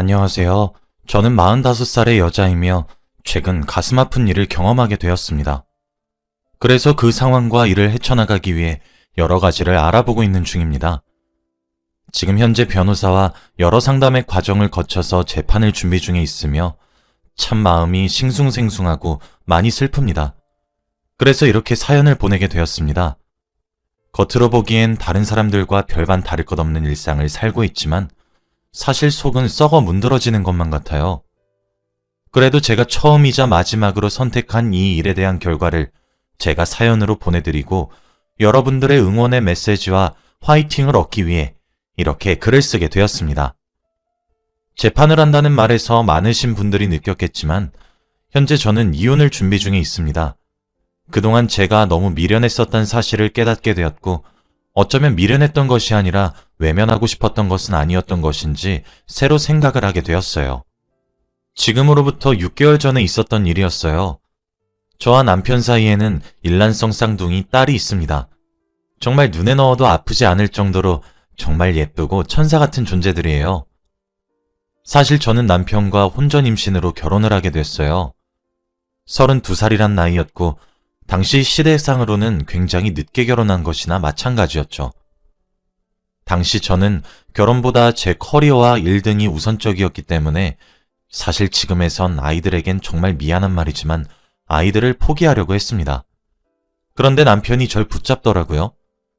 안녕하세요. 저는 45살의 여자이며 최근 가슴 아픈 일을 경험하게 되었습니다. 그래서 그 상황과 이를 헤쳐나가기 위해 여러 가지를 알아보고 있는 중입니다. 지금 현재 변호사와 여러 상담의 과정을 거쳐서 재판을 준비 중에 있으며 참 마음이 싱숭생숭하고 많이 슬픕니다. 그래서 이렇게 사연을 보내게 되었습니다. 겉으로 보기엔 다른 사람들과 별반 다를 것 없는 일상을 살고 있지만 사실 속은 썩어 문드러지는 것만 같아요. 그래도 제가 처음이자 마지막으로 선택한 이 일에 대한 결과를 제가 사연으로 보내드리고 여러분들의 응원의 메시지와 화이팅을 얻기 위해 이렇게 글을 쓰게 되었습니다. 재판을 한다는 말에서 많으신 분들이 느꼈겠지만 현재 저는 이혼을 준비 중에 있습니다. 그동안 제가 너무 미련했었던 사실을 깨닫게 되었고 어쩌면 미련했던 것이 아니라 외면하고 싶었던 것은 아니었던 것인지 새로 생각을 하게 되었어요. 지금으로부터 6개월 전에 있었던 일이었어요. 저와 남편 사이에는 일란성 쌍둥이 딸이 있습니다. 정말 눈에 넣어도 아프지 않을 정도로 정말 예쁘고 천사 같은 존재들이에요. 사실 저는 남편과 혼전 임신으로 결혼을 하게 됐어요. 32살이란 나이였고 당시 시대상으로는 굉장히 늦게 결혼한 것이나 마찬가지였죠. 당시 저는 결혼보다 제 커리어와 일 등이 우선적이었기 때문에 사실 지금에선 아이들에겐 정말 미안한 말이지만 아이들을 포기하려고 했습니다. 그런데 남편이 절 붙잡더라고요.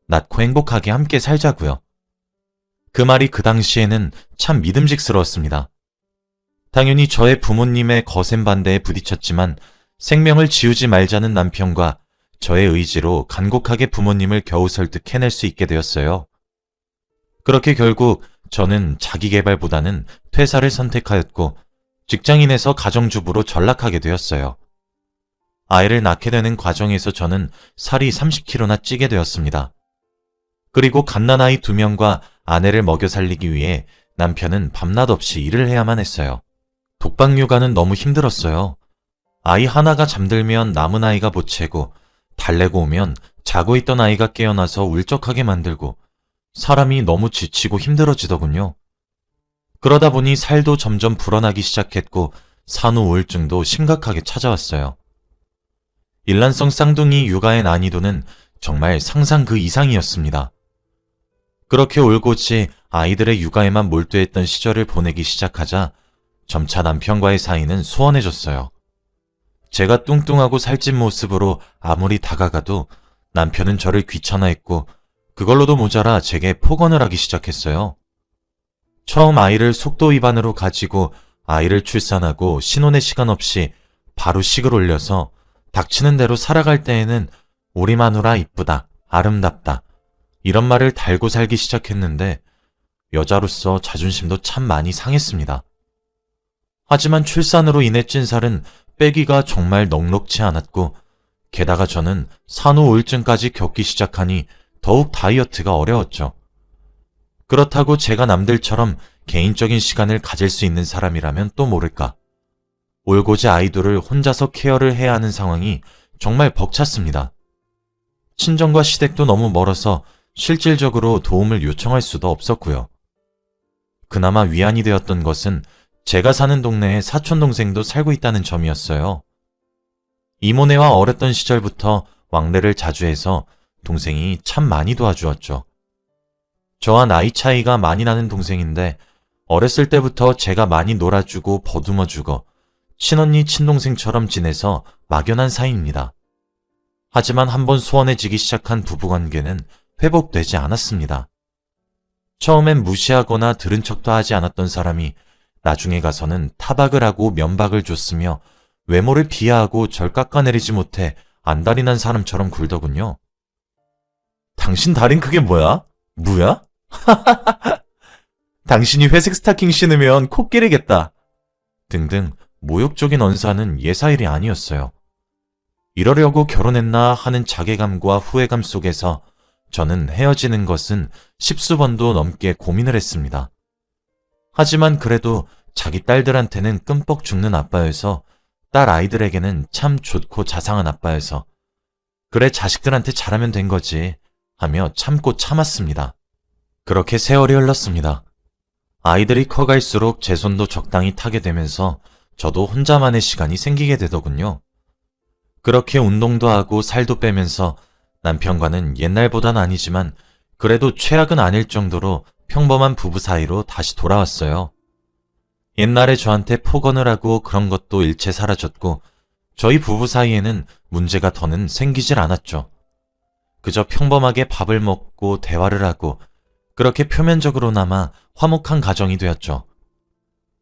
낳고 행복하게 함께 살자고요. 그 말이 그 당시에는 참 믿음직스러웠습니다. 당연히 저의 부모님의 거센 반대에 부딪혔지만 생명을 지우지 말자는 남편과 저의 의지로 간곡하게 부모님을 겨우 설득해낼 수 있게 되었어요. 그렇게 결국 저는 자기 개발보다는 퇴사를 선택하였고 직장인에서 가정주부로 전락하게 되었어요. 아이를 낳게 되는 과정에서 저는 살이 30kg나 찌게 되었습니다. 그리고 갓난아이 두 명과 아내를 먹여 살리기 위해 남편은 밤낮 없이 일을 해야만 했어요. 독박 육아는 너무 힘들었어요. 아이 하나가 잠들면 남은 아이가 보채고 달래고 오면 자고 있던 아이가 깨어나서 울적하게 만들고 사람이 너무 지치고 힘들어지더군요. 그러다 보니 살도 점점 불어나기 시작했고 산후 우울증도 심각하게 찾아왔어요. 일란성 쌍둥이 육아의 난이도는 정말 상상 그 이상이었습니다. 그렇게 올곧이 아이들의 육아에만 몰두했던 시절을 보내기 시작하자 점차 남편과의 사이는 소원해졌어요. 제가 뚱뚱하고 살찐 모습으로 아무리 다가가도 남편은 저를 귀찮아했고 그걸로도 모자라 제게 폭언을 하기 시작했어요. 처음 아이를 속도 위반으로 가지고 아이를 출산하고 신혼의 시간 없이 바로 식을 올려서 닥치는 대로 살아갈 때에는 우리 마누라 이쁘다, 아름답다 이런 말을 달고 살기 시작했는데 여자로서 자존심도 참 많이 상했습니다. 하지만 출산으로 인해 찐 살은 빼기가 정말 넉넉치 않았고 게다가 저는 산후 우울증까지 겪기 시작하니 더욱 다이어트가 어려웠죠. 그렇다고 제가 남들처럼 개인적인 시간을 가질 수 있는 사람이라면 또 모를까. 올고지 아이돌을 혼자서 케어를 해야 하는 상황이 정말 벅찼습니다. 친정과 시댁도 너무 멀어서 실질적으로 도움을 요청할 수도 없었고요. 그나마 위안이 되었던 것은 제가 사는 동네에 사촌 동생도 살고 있다는 점이었어요. 이모네와 어렸던 시절부터 왕래를 자주 해서 동생이 참 많이 도와주었죠. 저와 나이 차이가 많이 나는 동생인데 어렸을 때부터 제가 많이 놀아주고 버듬어주고 친언니 친동생처럼 지내서 막연한 사이입니다. 하지만 한번 소원해지기 시작한 부부관계는 회복되지 않았습니다. 처음엔 무시하거나 들은 척도 하지 않았던 사람이 나중에 가서는 타박을 하고 면박을 줬으며 외모를 비하하고 절 깎아내리지 못해 안달이 난 사람처럼 굴더군요. 당신 다린 그게 뭐야? 무야? 당신이 회색 스타킹 신으면 코 끼리겠다. 등등 모욕적인 언사는 예사일이 아니었어요. 이러려고 결혼했나 하는 자괴감과 후회감 속에서 저는 헤어지는 것은 십수 번도 넘게 고민을 했습니다. 하지만 그래도 자기 딸들한테는 끔뻑 죽는 아빠여서 딸 아이들에게는 참 좋고 자상한 아빠여서 그래 자식들한테 잘하면 된 거지 하며 참고 참았습니다. 그렇게 세월이 흘렀습니다. 아이들이 커갈수록 제 손도 적당히 타게 되면서 저도 혼자만의 시간이 생기게 되더군요. 그렇게 운동도 하고 살도 빼면서 남편과는 옛날보단 아니지만 그래도 최악은 아닐 정도로 평범한 부부 사이로 다시 돌아왔어요. 옛날에 저한테 폭언을 하고 그런 것도 일체 사라졌고 저희 부부 사이에는 문제가 더는 생기질 않았죠. 그저 평범하게 밥을 먹고 대화를 하고 그렇게 표면적으로나마 화목한 가정이 되었죠.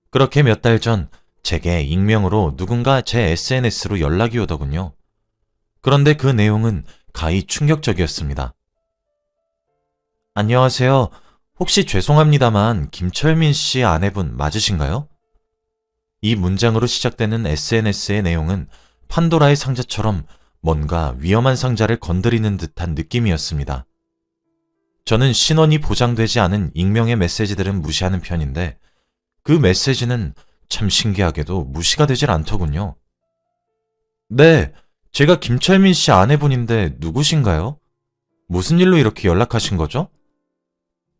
그렇게 몇 달 전 제게 익명으로 누군가 제 SNS로 연락이 오더군요. 그런데 그 내용은 가히 충격적이었습니다. 안녕하세요. 혹시 죄송합니다만 김철민 씨 아내분 맞으신가요? 이 문장으로 시작되는 SNS의 내용은 판도라의 상자처럼 뭔가 위험한 상자를 건드리는 듯한 느낌이었습니다. 저는 신원이 보장되지 않은 익명의 메시지들은 무시하는 편인데 그 메시지는 참 신기하게도 무시가 되질 않더군요. 네, 제가 김철민 씨 아내분인데 누구신가요? 무슨 일로 이렇게 연락하신 거죠?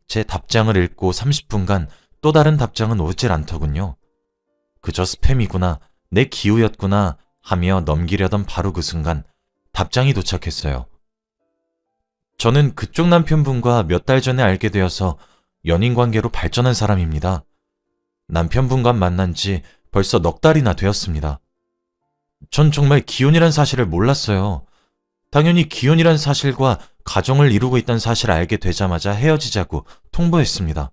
제 답장을 읽고 30분간 또 다른 답장은 오질 않더군요. 그저 스팸이구나, 내 기우였구나 하며 넘기려던 바로 그 순간 답장이 도착했어요. 저는 그쪽 남편분과 몇 달 전에 알게 되어서 연인 관계로 발전한 사람입니다. 남편분과 만난 지 벌써 넉 달이나 되었습니다. 전 정말 기혼이란 사실을 몰랐어요. 당연히 기혼이란 사실과 가정을 이루고 있다는 사실을 알게 되자마자 헤어지자고 통보했습니다.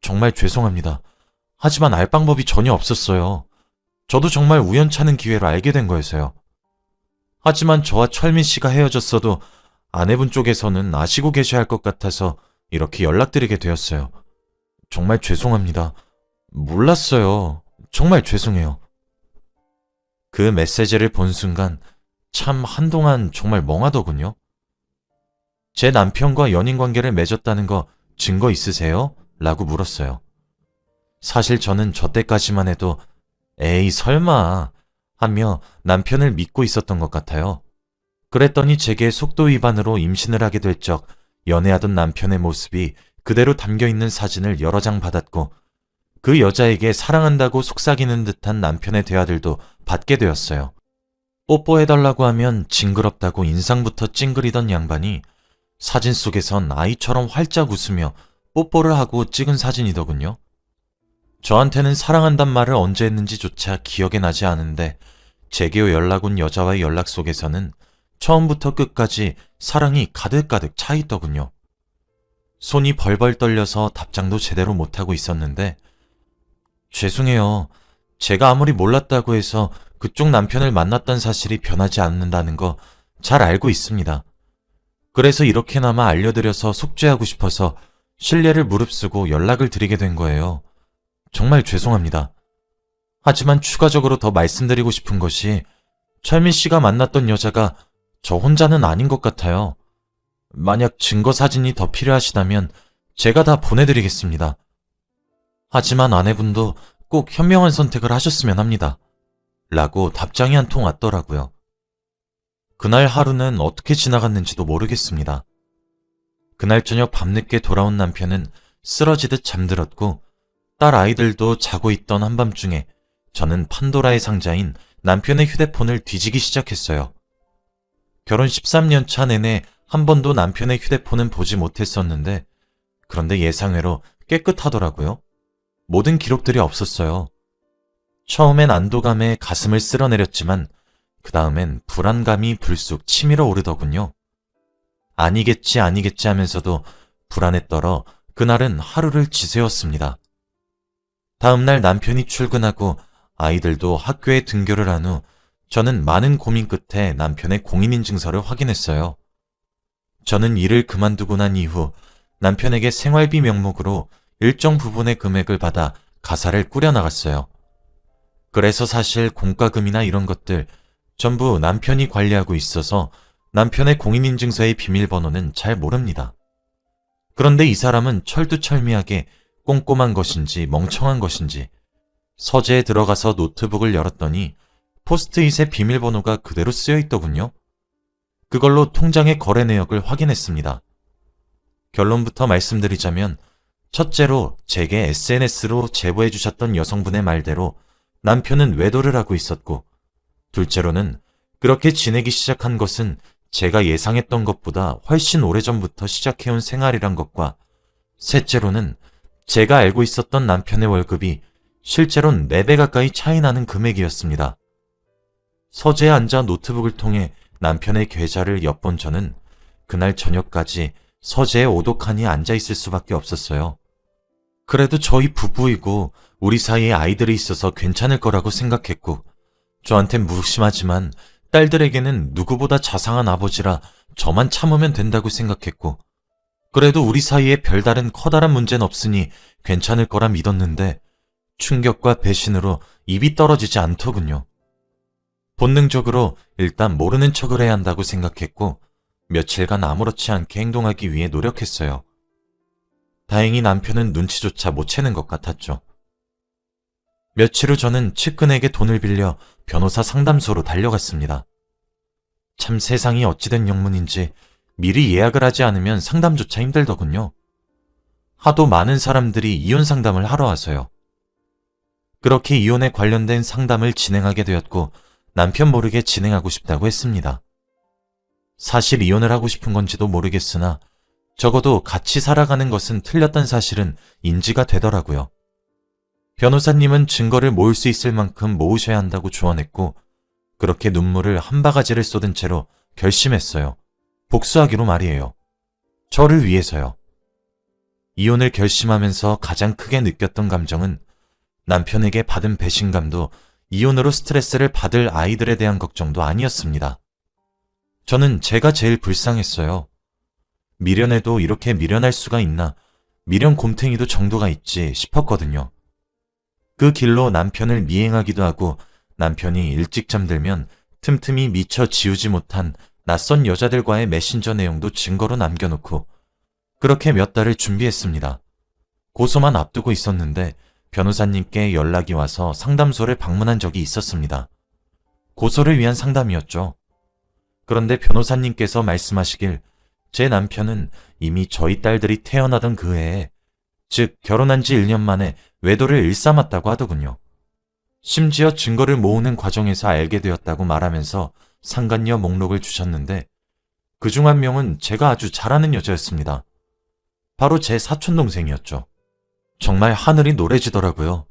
정말 죄송합니다. 하지만 알 방법이 전혀 없었어요. 저도 정말 우연찮은 기회로 알게 된 거여서요. 하지만 저와 철민 씨가 헤어졌어도 아내분 쪽에서는 아시고 계셔야 할 것 같아서 이렇게 연락드리게 되었어요. 정말 죄송합니다. 몰랐어요. 정말 죄송해요. 그 메시지를 본 순간 참 한동안 정말 멍하더군요. 제 남편과 연인 관계를 맺었다는 거 증거 있으세요? 라고 물었어요. 사실 저는 저 때까지만 해도 에이 설마 하며 남편을 믿고 있었던 것 같아요. 그랬더니 제게 속도 위반으로 임신을 하게 될 적 연애하던 남편의 모습이 그대로 담겨 있는 사진을 여러 장 받았고 그 여자에게 사랑한다고 속삭이는 듯한 남편의 대화들도 받게 되었어요. 뽀뽀해달라고 하면 징그럽다고 인상부터 찡그리던 양반이 사진 속에선 아이처럼 활짝 웃으며 뽀뽀를 하고 찍은 사진이더군요. 저한테는 사랑한단 말을 언제 했는지조차 기억에 나지 않은데 제게 연락 온 여자와의 연락 속에서는 처음부터 끝까지 사랑이 가득가득 차 있더군요. 손이 벌벌 떨려서 답장도 제대로 못하고 있었는데 죄송해요. 제가 아무리 몰랐다고 해서 그쪽 남편을 만났던 사실이 변하지 않는다는 거 잘 알고 있습니다. 그래서 이렇게나마 알려드려서 속죄하고 싶어서 신뢰를 무릅쓰고 연락을 드리게 된 거예요. 정말 죄송합니다. 하지만 추가적으로 더 말씀드리고 싶은 것이 철민 씨가 만났던 여자가 저 혼자는 아닌 것 같아요. 만약 증거 사진이 더 필요하시다면 제가 다 보내드리겠습니다. 하지만 아내분도 꼭 현명한 선택을 하셨으면 합니다. 라고 답장이 한 통 왔더라고요. 그날 하루는 어떻게 지나갔는지도 모르겠습니다. 그날 저녁 밤늦게 돌아온 남편은 쓰러지듯 잠들었고 딸 아이들도 자고 있던 한밤중에 저는 판도라의 상자인 남편의 휴대폰을 뒤지기 시작했어요. 결혼 13년 차 내내 한 번도 남편의 휴대폰은 보지 못했었는데 그런데 예상외로 깨끗하더라고요. 모든 기록들이 없었어요. 처음엔 안도감에 가슴을 쓸어내렸지만 그 다음엔 불안감이 불쑥 치밀어 오르더군요. 아니겠지 아니겠지 하면서도 불안에 떨어 그날은 하루를 지새웠습니다. 다음날 남편이 출근하고 아이들도 학교에 등교를 한 후 저는 많은 고민 끝에 남편의 공인인증서를 확인했어요. 저는 일을 그만두고 난 이후 남편에게 생활비 명목으로 일정 부분의 금액을 받아 가사를 꾸려나갔어요. 그래서 사실 공과금이나 이런 것들 전부 남편이 관리하고 있어서 남편의 공인인증서의 비밀번호는 잘 모릅니다. 그런데 이 사람은 철두철미하게 꼼꼼한 것인지 멍청한 것인지 서재에 들어가서 노트북을 열었더니 포스트잇의 비밀번호가 그대로 쓰여 있더군요. 그걸로 통장의 거래 내역을 확인했습니다. 결론부터 말씀드리자면 첫째로 제게 SNS로 제보해 주셨던 여성분의 말대로 남편은 외도를 하고 있었고, 둘째로는 그렇게 지내기 시작한 것은 제가 예상했던 것보다 훨씬 오래전부터 시작해온 생활이란 것과, 셋째로는 제가 알고 있었던 남편의 월급이 실제로는 4배 가까이 차이 나는 금액이었습니다. 서재에 앉아 노트북을 통해 남편의 계좌를 엿본 저는 그날 저녁까지 서재에 오독하니 앉아 있을 수밖에 없었어요. 그래도 저희 부부이고 우리 사이에 아이들이 있어서 괜찮을 거라고 생각했고 저한텐 무심하지만 딸들에게는 누구보다 자상한 아버지라 저만 참으면 된다고 생각했고 그래도 우리 사이에 별다른 커다란 문제는 없으니 괜찮을 거라 믿었는데 충격과 배신으로 입이 떨어지지 않더군요. 본능적으로 일단 모르는 척을 해야 한다고 생각했고 며칠간 아무렇지 않게 행동하기 위해 노력했어요. 다행히 남편은 눈치조차 못 채는 것 같았죠. 며칠 후 저는 측근에게 돈을 빌려 변호사 상담소로 달려갔습니다. 참 세상이 어찌된 영문인지 미리 예약을 하지 않으면 상담조차 힘들더군요. 하도 많은 사람들이 이혼 상담을 하러 와서요. 그렇게 이혼에 관련된 상담을 진행하게 되었고 남편 모르게 진행하고 싶다고 했습니다. 사실 이혼을 하고 싶은 건지도 모르겠으나 적어도 같이 살아가는 것은 틀렸던 사실은 인지가 되더라고요. 변호사님은 증거를 모을 수 있을 만큼 모으셔야 한다고 조언했고 그렇게 눈물을 한 바가지를 쏟은 채로 결심했어요. 복수하기로 말이에요. 저를 위해서요. 이혼을 결심하면서 가장 크게 느꼈던 감정은 남편에게 받은 배신감도 이혼으로 스트레스를 받을 아이들에 대한 걱정도 아니었습니다. 저는 제가 제일 불쌍했어요. 미련해도 이렇게 미련할 수가 있나, 미련 곰탱이도 정도가 있지 싶었거든요. 그 길로 남편을 미행하기도 하고 남편이 일찍 잠들면 틈틈이 미처 지우지 못한 낯선 여자들과의 메신저 내용도 증거로 남겨놓고 그렇게 몇 달을 준비했습니다. 고소만 앞두고 있었는데 변호사님께 연락이 와서 상담소를 방문한 적이 있었습니다. 고소를 위한 상담이었죠. 그런데 변호사님께서 말씀하시길 제 남편은 이미 저희 딸들이 태어나던 그 해에, 즉 결혼한 지 1년 만에 외도를 일삼았다고 하더군요. 심지어 증거를 모으는 과정에서 알게 되었다고 말하면서 상간녀 목록을 주셨는데 그 중 한 명은 제가 아주 잘 아는 여자였습니다. 바로 제 사촌 동생이었죠. 정말 하늘이 노래지더라고요.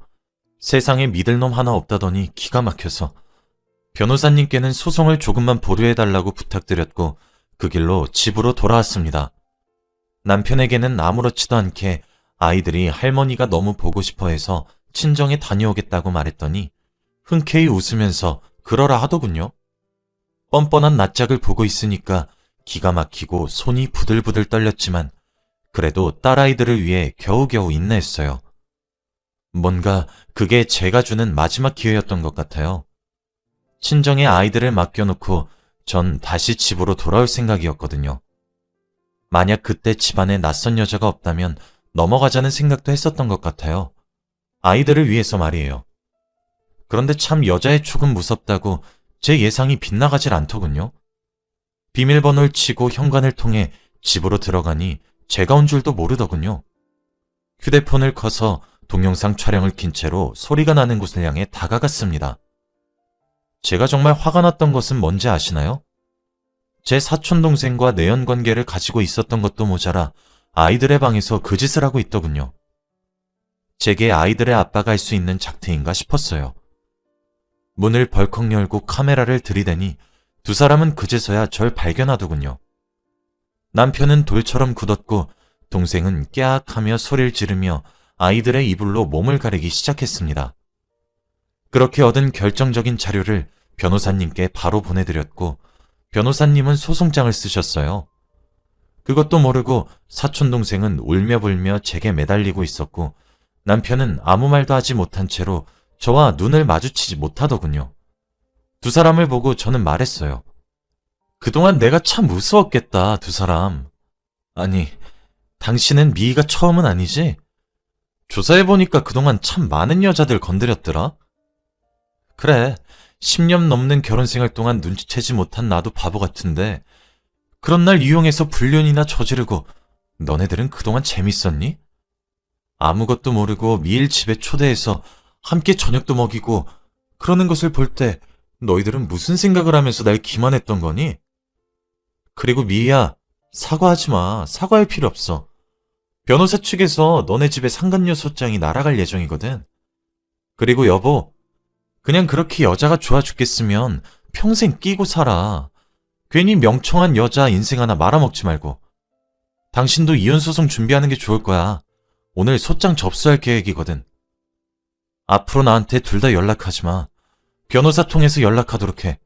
세상에 믿을 놈 하나 없다더니 기가 막혀서 변호사님께는 소송을 조금만 보류해달라고 부탁드렸고 그 길로 집으로 돌아왔습니다. 남편에게는 아무렇지도 않게 아이들이 할머니가 너무 보고 싶어 해서 친정에 다녀오겠다고 말했더니 흔쾌히 웃으면서 그러라 하더군요. 뻔뻔한 낯짝을 보고 있으니까 기가 막히고 손이 부들부들 떨렸지만 그래도 딸아이들을 위해 겨우겨우 인내했어요. 뭔가 그게 제가 주는 마지막 기회였던 것 같아요. 친정에 아이들을 맡겨놓고 전 다시 집으로 돌아올 생각이었거든요. 만약 그때 집안에 낯선 여자가 없다면 넘어가자는 생각도 했었던 것 같아요. 아이들을 위해서 말이에요. 그런데 참 여자의 촉은 무섭다고 제 예상이 빗나가질 않더군요. 비밀번호를 치고 현관을 통해 집으로 들어가니 제가 온 줄도 모르더군요. 휴대폰을 커서 동영상 촬영을 킨 채로 소리가 나는 곳을 향해 다가갔습니다. 제가 정말 화가 났던 것은 뭔지 아시나요? 제 사촌 동생과 내연 관계를 가지고 있었던 것도 모자라 아이들의 방에서 그 짓을 하고 있더군요. 제게 아이들의 아빠가 할 수 있는 작태인가 싶었어요. 문을 벌컥 열고 카메라를 들이대니 두 사람은 그제서야 절 발견하더군요. 남편은 돌처럼 굳었고 동생은 깨악하며 소리를 지르며 아이들의 이불로 몸을 가리기 시작했습니다. 그렇게 얻은 결정적인 자료를 변호사님께 바로 보내드렸고 변호사님은 소송장을 쓰셨어요. 그것도 모르고 사촌 동생은 울며 불며 제게 매달리고 있었고 남편은 아무 말도 하지 못한 채로 저와 눈을 마주치지 못하더군요. 두 사람을 보고 저는 말했어요. 그동안 내가 참 무서웠겠다, 두 사람. 아니, 당신은 미희가 처음은 아니지? 조사해보니까 그동안 참 많은 여자들 건드렸더라? 그래, 10년 넘는 결혼 생활 동안 눈치채지 못한 나도 바보 같은데, 그런 날 이용해서 불륜이나 저지르고, 너네들은 그동안 재밌었니? 아무것도 모르고 미일 집에 초대해서 함께 저녁도 먹이고 그러는 것을 볼 때 너희들은 무슨 생각을 하면서 날 기만했던 거니? 그리고 미희야, 사과하지 마. 사과할 필요 없어. 변호사 측에서 너네 집에 상간녀 소장이 날아갈 예정이거든. 그리고 여보, 그냥 그렇게 여자가 좋아 죽겠으면 평생 끼고 살아. 괜히 명청한 여자 인생 하나 말아먹지 말고. 당신도 이혼소송 준비하는 게 좋을 거야. 오늘 소장 접수할 계획이거든. 앞으로 나한테 둘 다 연락하지 마. 변호사 통해서 연락하도록 해.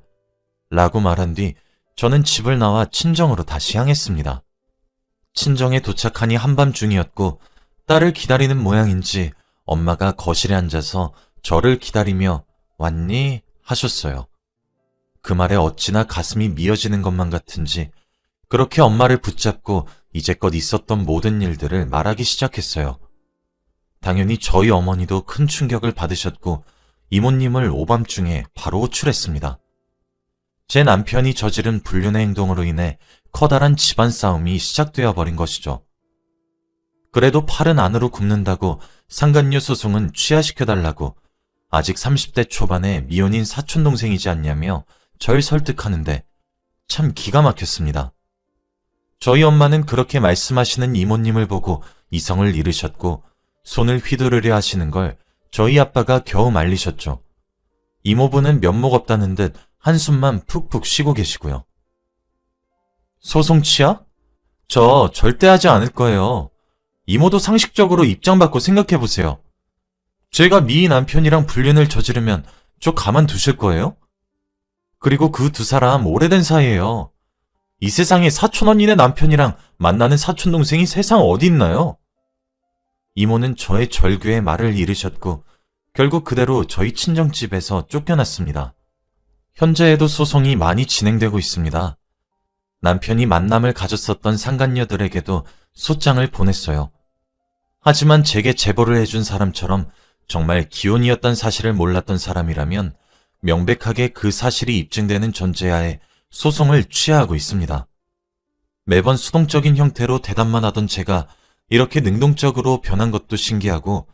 라고 말한 뒤 저는 집을 나와 친정으로 다시 향했습니다. 친정에 도착하니 한밤중이었고 딸을 기다리는 모양인지 엄마가 거실에 앉아서 저를 기다리며 왔니? 하셨어요. 그 말에 어찌나 가슴이 미어지는 것만 같은지 그렇게 엄마를 붙잡고 이제껏 있었던 모든 일들을 말하기 시작했어요. 당연히 저희 어머니도 큰 충격을 받으셨고 이모님을 오밤중에 바로 호출했습니다. 제 남편이 저지른 불륜의 행동으로 인해 커다란 집안 싸움이 시작되어 버린 것이죠. 그래도 팔은 안으로 굽는다고 상간녀 소송은 취하시켜달라고 아직 30대 초반의 미혼인 사촌동생이지 않냐며 절 설득하는데 참 기가 막혔습니다. 저희 엄마는 그렇게 말씀하시는 이모님을 보고 이성을 잃으셨고 손을 휘두르려 하시는 걸 저희 아빠가 겨우 말리셨죠. 이모부는 면목 없다는 듯 한숨만 푹푹 쉬고 계시고요. 소송 취하? 저 절대 하지 않을 거예요. 이모도 상식적으로 입장 받고 생각해 보세요. 제가 미희 남편이랑 불륜을 저지르면 저 가만 두실 거예요? 그리고 그 두 사람 오래된 사이예요. 이 세상에 사촌 언니네 남편이랑 만나는 사촌 동생이 세상 어디 있나요? 이모는 저의 절규에 말을 잃으셨고 결국 그대로 저희 친정집에서 쫓겨났습니다. 현재에도 소송이 많이 진행되고 있습니다. 남편이 만남을 가졌었던 상간녀들에게도 소장을 보냈어요. 하지만 제게 제보를 해준 사람처럼 정말 기혼이었던 사실을 몰랐던 사람이라면 명백하게 그 사실이 입증되는 전제하에 소송을 취하하고 있습니다. 매번 수동적인 형태로 대답만 하던 제가 이렇게 능동적으로 변한 것도 신기하고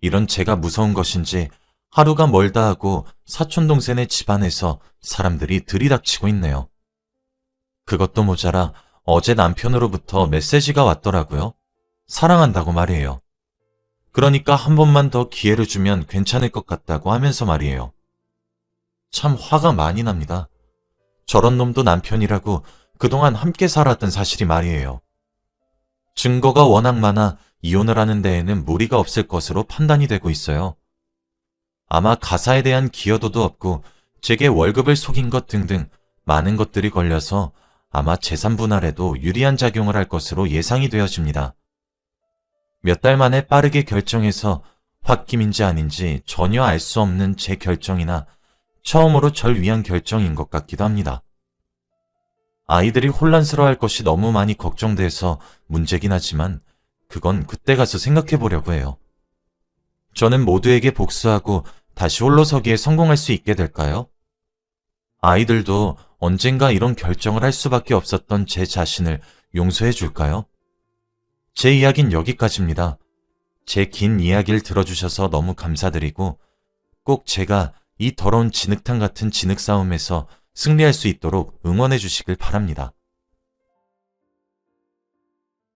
이런 제가 무서운 것인지 하루가 멀다 하고 사촌동생의 집안에서 사람들이 들이닥치고 있네요. 그것도 모자라 어제 남편으로부터 메시지가 왔더라고요. 사랑한다고 말이에요. 그러니까 한 번만 더 기회를 주면 괜찮을 것 같다고 하면서 말이에요. 참 화가 많이 납니다. 저런 놈도 남편이라고 그동안 함께 살았던 사실이 말이에요. 증거가 워낙 많아 이혼을 하는 데에는 무리가 없을 것으로 판단이 되고 있어요. 아마 가사에 대한 기여도도 없고 제게 월급을 속인 것 등등 많은 것들이 걸려서 아마 재산 분할에도 유리한 작용을 할 것으로 예상이 되어집니다. 몇 달 만에 빠르게 결정해서 홧김인지 아닌지 전혀 알 수 없는 제 결정이나 처음으로 절 위한 결정인 것 같기도 합니다. 아이들이 혼란스러워할 것이 너무 많이 걱정돼서 문제긴 하지만 그건 그때 가서 생각해 보려고 해요. 저는 모두에게 복수하고 다시 홀로서기에 성공할 수 있게 될까요? 아이들도 언젠가 이런 결정을 할 수밖에 없었던 제 자신을 용서해 줄까요? 제 이야기는 여기까지입니다. 제 긴 이야기를 들어주셔서 너무 감사드리고 꼭 제가 이 더러운 진흙탕 같은 진흙 싸움에서 승리할 수 있도록 응원해 주시길 바랍니다.